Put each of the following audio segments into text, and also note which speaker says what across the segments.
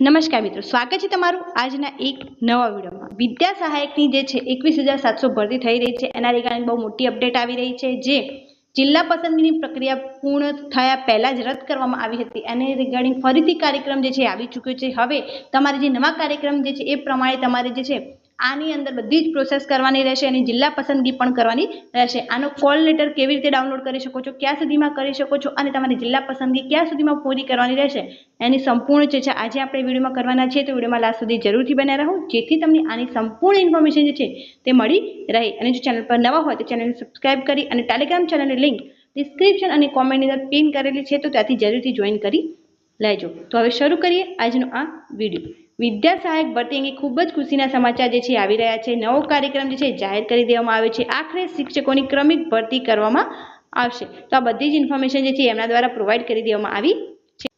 Speaker 1: નમસ્કાર મિત્રો, સ્વાગત છે તમારું આજના એક નવા વિડીયોમાં. વિદ્યા સહાયકની જે છે, એકવીસ હજાર સાતસો ભરતી થઈ રહી છે. એના રિગાર્ડિંગ બહુ મોટી અપડેટ આવી રહી છે, જે જિલ્લા પસંદગીની પ્રક્રિયા પૂર્ણ થયા પહેલાં જ રદ કરવામાં આવી હતી. એને રિગાર્ડિંગ ફરીથી કાર્યક્રમ જે છે આવી ચૂક્યો છે. હવે તમારે જે નવા કાર્યક્રમ જે છે, એ પ્રમાણે તમારે જે છે આની અંદર બધી જ પ્રોસેસ કરવાની રહેશે અને જિલ્લા પસંદગી પણ કરવાની રહેશે. આનો કોલ લેટર કેવી રીતે ડાઉનલોડ કરી શકો છો, ક્યાં સુધીમાં કરી શકો છો અને તમારી જિલ્લા પસંદગી ક્યાં સુધીમાં પૂરી કરવાની રહેશે, એની સંપૂર્ણ ચર્ચા આજે આપણે વિડીયોમાં કરવાના છે તો વિડીયોમાં લાસ્ટ સુધી જરૂરથી બન્યા રહો, જેથી તમને આની સંપૂર્ણ ઇન્ફોર્મેશન જે છે, તે મળી રહે. અને જો ચેનલ પર નવા હોય તો ચેનલને સબસ્ક્રાઇબ કરી અને ટેલિગ્રામ ચેનલની લિંક ડિસ્ક્રિપ્શન અને કોમેન્ટની અંદર પિન કરેલી છે, તો ત્યાંથી જરૂરથી જોઈન કરી લેજો. તો હવે શરૂ કરીએ આજનો આ વીડિયો વિદ્યા સહાયક ભરતી અંગે ખૂબ જ ખુશીના સમાચાર જે છે આવી રહ્યા છે. નવો કાર્યક્રમ જે છે જાહેર કરી દેવામાં આવ્યો છે. આખરે શિક્ષકોની ક્રમિક ભરતી કરવામાં આવશે. તો આ બધી જ ઇન્ફોર્મેશન જે છે એમના દ્વારા પ્રોવાઈડ કરી દેવામાં આવી છે.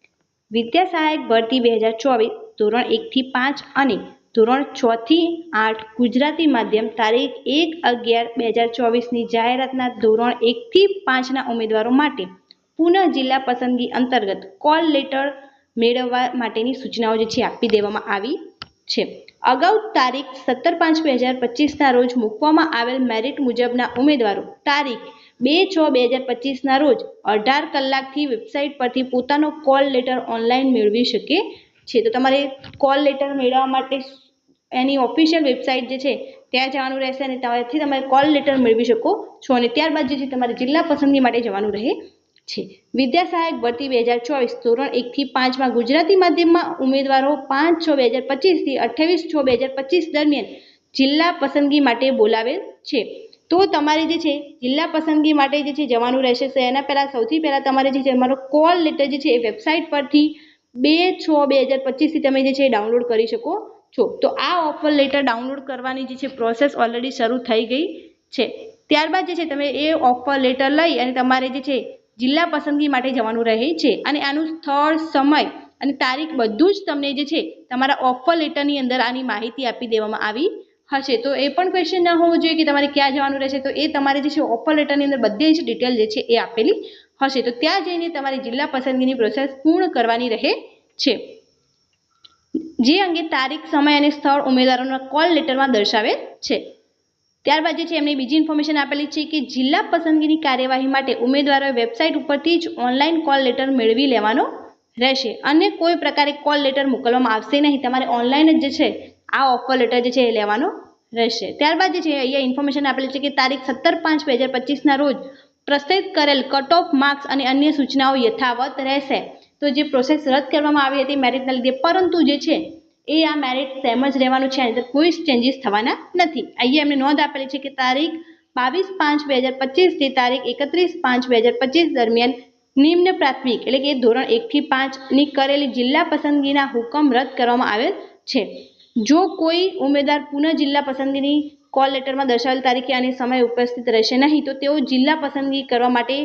Speaker 1: વિદ્યા સહાયક ભરતી બે હજાર ચોવીસ ધોરણ એકથી પાંચ અને ધોરણ છથી આઠ ગુજરાતી માધ્યમ તારીખ એક અગિયાર બે હજાર ચોવીસની જાહેરાતના ધોરણ એકથી પાંચના ઉમેદવારો માટે પુનઃ જિલ્લા પસંદગી અંતર્ગત કોલ લેટર મેળવવા માટેની સૂચનાઓ જે છે આપી દેવામાં આવી છે. અગાઉ તારીખ સત્તર પાંચ બે હજાર પચીસના રોજ મૂકવામાં આવેલ મેરિટ મુજબના ઉમેદવારો તારીખ બે છ બે હજાર પચીસના રોજ અઢાર કલાકથી વેબસાઇટ પરથી પોતાનો કોલ લેટર ઓનલાઈન મેળવી શકે છે. તો તમારે કોલ લેટર મેળવવા માટે એની ઓફિશિયલ વેબસાઇટ જે છે ત્યાં જવાનું રહેશે અને ત્યાંથી તમે કોલ લેટર મેળવી શકો છો અને ત્યારબાદ જે છે તમારે જિલ્લા પસંદગી માટે જવાનું રહે છે. વિદ્યા સહાયક ભરતી બે હજાર ચોવીસ ધોરણ એકથી પાંચમાં ગુજરાતી માધ્યમમાં ઉમેદવારો પાંચ છ બે હજાર પચીસથી અઠ્યાવીસ છ બે હજાર પચીસ દરમિયાન જિલ્લા પસંદગી માટે બોલાવેલ છે. તો તમારે જે છે, જિલ્લા પસંદગી માટે જે છે, જવાનું રહેશે. એના પહેલાં, સૌથી પહેલાં તમારે જે છે તમારો કોલ લેટર જે છે, એ વેબસાઇટ પરથી બે છ બે હજાર પચીસથી તમે જે છે ડાઉનલોડ કરી શકો છો. તો આ ઓફર લેટર ડાઉનલોડ કરવાની જે છે, પ્રોસેસ ઓલરેડી શરૂ થઈ ગઈ છે. ત્યારબાદ જે છે, તમે એ ઓફર લેટર લઈ અને તમારે જે છે જિલ્લા પસંદગી માટે જવાનું રહે છે. અને આનું સ્થળ, સમય અને તારીખ બધું જ તમને જે છે તમારા ઓફર લેટરની અંદર આની માહિતી આપી દેવામાં આવી હશે. તો એ પણ ક્વેશ્ચન ના હોવું જોઈએ કે તમારે ક્યાં જવાનું રહેશે. તો એ તમારે જે છે ઓફર લેટરની અંદર બધી જ ડિટેલ જે છે એ આપેલી હશે. તો ત્યાં જઈને તમારી જિલ્લા પસંદગીની પ્રોસેસ પૂર્ણ કરવાની રહે છે. જે અંગે તારીખ, સમય અને સ્થળ ઉમેદવારોના કોલ લેટરમાં દર્શાવેલ છે. ત્યારબાદ જે છે એમણે બીજી ઇન્ફોર્મેશન આપેલી છે કે જિલ્લા પસંદગીની કાર્યવાહી માટે ઉમેદવારોએ વેબસાઇટ ઉપરથી જ ઓનલાઈન કોલ લેટર મેળવી લેવાનો રહેશે. અને કોઈ પ્રકારે કોલ લેટર મોકલવામાં આવશે નહીં. તમારે ઓનલાઈન જ જે છે, આ ઓફર લેટર જે છે એ લેવાનો રહેશે. ત્યારબાદ જે છે, અહીંયા ઇન્ફોર્મેશન આપેલી છે કે તારીખ સત્તર પાંચ બે હજાર પચીસના રોજ પ્રસ્તુત કરેલ કટ ઓફ માર્ક્સ અને અન્ય સૂચનાઓ યથાવત રહેશે. તો જે પ્રોસેસ રદ કરવામાં આવી હતી મેરિટના લીધે. પરંતુ જે છે એ આ મેરિટ સેમ જ રહેવાનું છે આની અંદર કોઈ ચેન્જીસ થવાના નથી. અહીંયા એમને નોંધ આપેલી છે કે તારીખ બાવીસ પાંચ બે હજાર પચીસથી તારીખ એકત્રીસ પાંચ બે હજાર પચીસ દરમિયાન નિમ્ન પ્રાથમિક એટલે કે ધોરણ એકથી પાંચની કરેલી જિલ્લા પસંદગીના હુકમ રદ કરવામાં આવેલ છે. જો કોઈ ઉમેદવાર પુનઃ જિલ્લા પસંદગીની કોલ લેટરમાં દર્શાવેલ તારીખે અને સમય ઉપસ્થિત રહેશે નહીં, તો તેઓ જિલ્લા પસંદગી કરવા માટે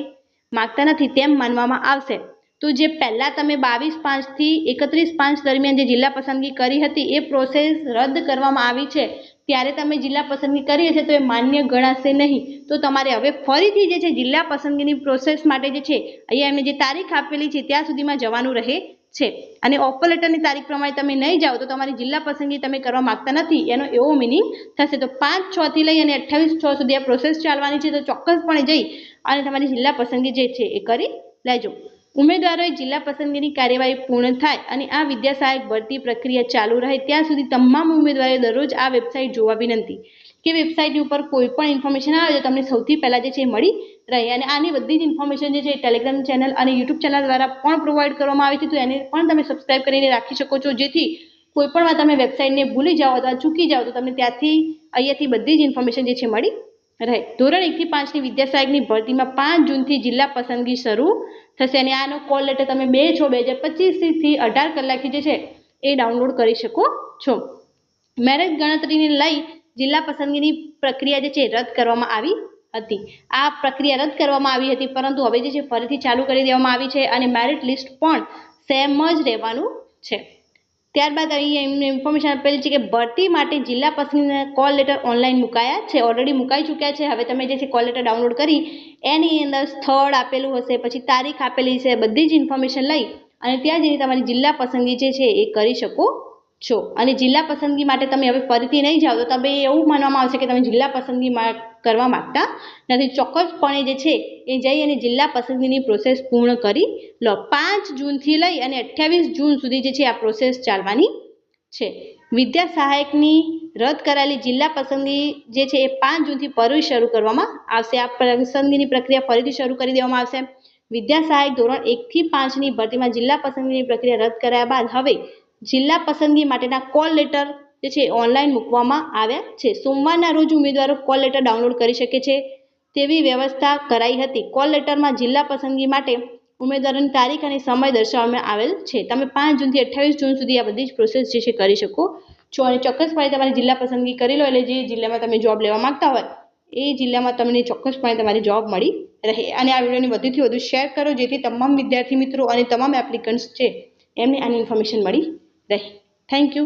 Speaker 1: માગતા નથી તેમ માનવામાં આવશે. તો જે પહેલાં તમે બાવીસ પાંચથી એકત્રીસ પાંચ દરમિયાન જે જિલ્લા પસંદગી કરી હતી, એ પ્રોસેસ રદ કરવામાં આવી છે. ત્યારે તમે જિલ્લા પસંદગી કરી હશે તો એ માન્ય ગણાશે નહીં. તો તમારે હવે ફરીથી જે છે જિલ્લા પસંદગીની પ્રોસેસ માટે જે છે, અહીંયા એમને જે તારીખ આપેલી છે, ત્યાં સુધીમાં જવાનું રહે છે. અને ઓફર લેટરની તારીખ પ્રમાણે તમે નહીં જાઓ તો તમારી જિલ્લા પસંદગી તમે કરવા માગતા નથી. એનો એવો મિનિંગ થશે. તો પાંચ છ થી લઈ અને અઠ્ઠાવીસ છ સુધી આ પ્રોસેસ ચાલવાની છે. તો ચોક્કસપણે જઈ અને તમારી જિલ્લા પસંદગી જે છે એ કરી લેજો. ઉમેદવારોએ જિલ્લા પસંદગીની કાર્યવાહી પૂર્ણ થાય અને આ વિદ્યા સહાયક ભરતી પ્રક્રિયા ચાલુ રહે ત્યાં સુધી તમામ ઉમેદવારોએ દરરોજ આ વેબસાઇટ જોવા વિનંતી કે વેબસાઇટની ઉપર કોઈ પણ ઇન્ફોર્મેશન આવે તો તમને સૌથી પહેલાં જે છે મળી રહે અને આની બધી જ ઇન્ફોર્મેશન જે છે ટેલિગ્રામ ચેનલ અને યુટ્યુબ ચેનલ દ્વારા પણ પ્રોવાઈડ કરવામાં આવે છે તો એને પણ તમે સબસ્ક્રાઇબ કરીને રાખી શકો છો. જેથી કોઈ પણ વાર તમે વેબસાઇટને ભૂલી જાઓ અથવા ચૂકી જાઓ તો તમને ત્યાંથી અહીંયાથી બધી જ ઇન્ફોર્મેશન જે છે મળી રહે. ધોરણ એકથી પાંચની વિદ્યા સહાયકની ભરતીમાં પાંચ જૂનથી જિલ્લા પસંદગી શરૂ થશે અને આનો કોલ લેટર તમે બે છો, બે હજાર પચીસથી અઢાર કલાકથી જે છે એ ડાઉનલોડ કરી શકો છો. મેરેજ ગણતરીને લઈ જિલ્લા પસંદગીની પ્રક્રિયા જે છે રદ કરવામાં આવી હતી. આ પ્રક્રિયા રદ કરવામાં આવી હતી, પરંતુ હવે જે છે ફરીથી ચાલુ કરી દેવામાં આવી છે અને મેરિટ લિસ્ટ પણ સેમ જ રહેવાનું છે. ત્યારબાદ અહીં એમને ઇન્ફોર્મેશન આપેલી છે કે ભરતી માટે જિલ્લા પસંદગીના કોલ લેટર ઓનલાઈન મુકાયા છે ઓલરેડી મુકાઈ ચૂક્યા છે. હવે તમે જે છે કોલ લેટર ડાઉનલોડ કરી, એની અંદર સ્થળ આપેલું હશે, પછી તારીખ આપેલી છે, બધી જ ઇન્ફોર્મેશન લઈ અને ત્યાં જઈને તમારી જિલ્લા પસંદગી જે છે એ કરી શકો છો. અને જિલ્લા પસંદગી માટે તમે હવે ફરીથી નહીં જાઓ તો તમે એવું માનવામાં આવશે કે તમે જિલ્લા પસંદગી કરવા માગતા નથી. ચોક્કસપણે જે છે એ જઈ અને જિલ્લા પસંદગીની પ્રોસેસ પૂર્ણ કરી લો. પાંચ જૂનથી લઈ અને અઠ્યાવીસ જૂન સુધી જે છે આ પ્રોસેસ ચાલવાની છે. વિદ્યા સહાયકની રદ કરાયેલી જિલ્લા પસંદગી જે છે એ પાંચ જૂનથી ફરી શરૂ કરવામાં આવશે. આ પસંદગીની પ્રક્રિયા ફરીથી શરૂ કરી દેવામાં આવશે. વિદ્યા સહાયક ધોરણ એકથી પાંચની ભરતીમાં જિલ્લા પસંદગીની પ્રક્રિયા રદ કરાયા બાદ હવે જિલ્લા પસંદગી માટેના કોલ લેટર જે છે ઓનલાઈન મૂકવામાં આવ્યા છે. સોમવારના રોજ ઉમેદવારો કોલ લેટર ડાઉનલોડ કરી શકે છે. તેવી વ્યવસ્થા કરાઈ હતી. કોલ લેટરમાં જિલ્લા પસંદગી માટે ઉમેદવારોની તારીખ અને સમય દર્શાવવામાં આવેલ છે. તમે પાંચ જૂનથી અઠ્યાવીસ જૂન સુધી આ બધી જ પ્રોસેસ જે છે કરી શકો છો અને ચોક્કસપણે તમારી જિલ્લા પસંદગી કરી લો એટલે જે જિલ્લામાં તમે જોબ લેવા માગતા હોય, એ જિલ્લામાં તમને ચોક્કસપણે તમારી જોબ મળી રહે. અને આ વિડીયોને વધુથી વધુ શેર કરો, જેથી તમામ વિદ્યાર્થી મિત્રો અને તમામ એપ્લિકન્ટ્સ છે એમને આની ઇન્ફોર્મેશન મળી રહે. Thank you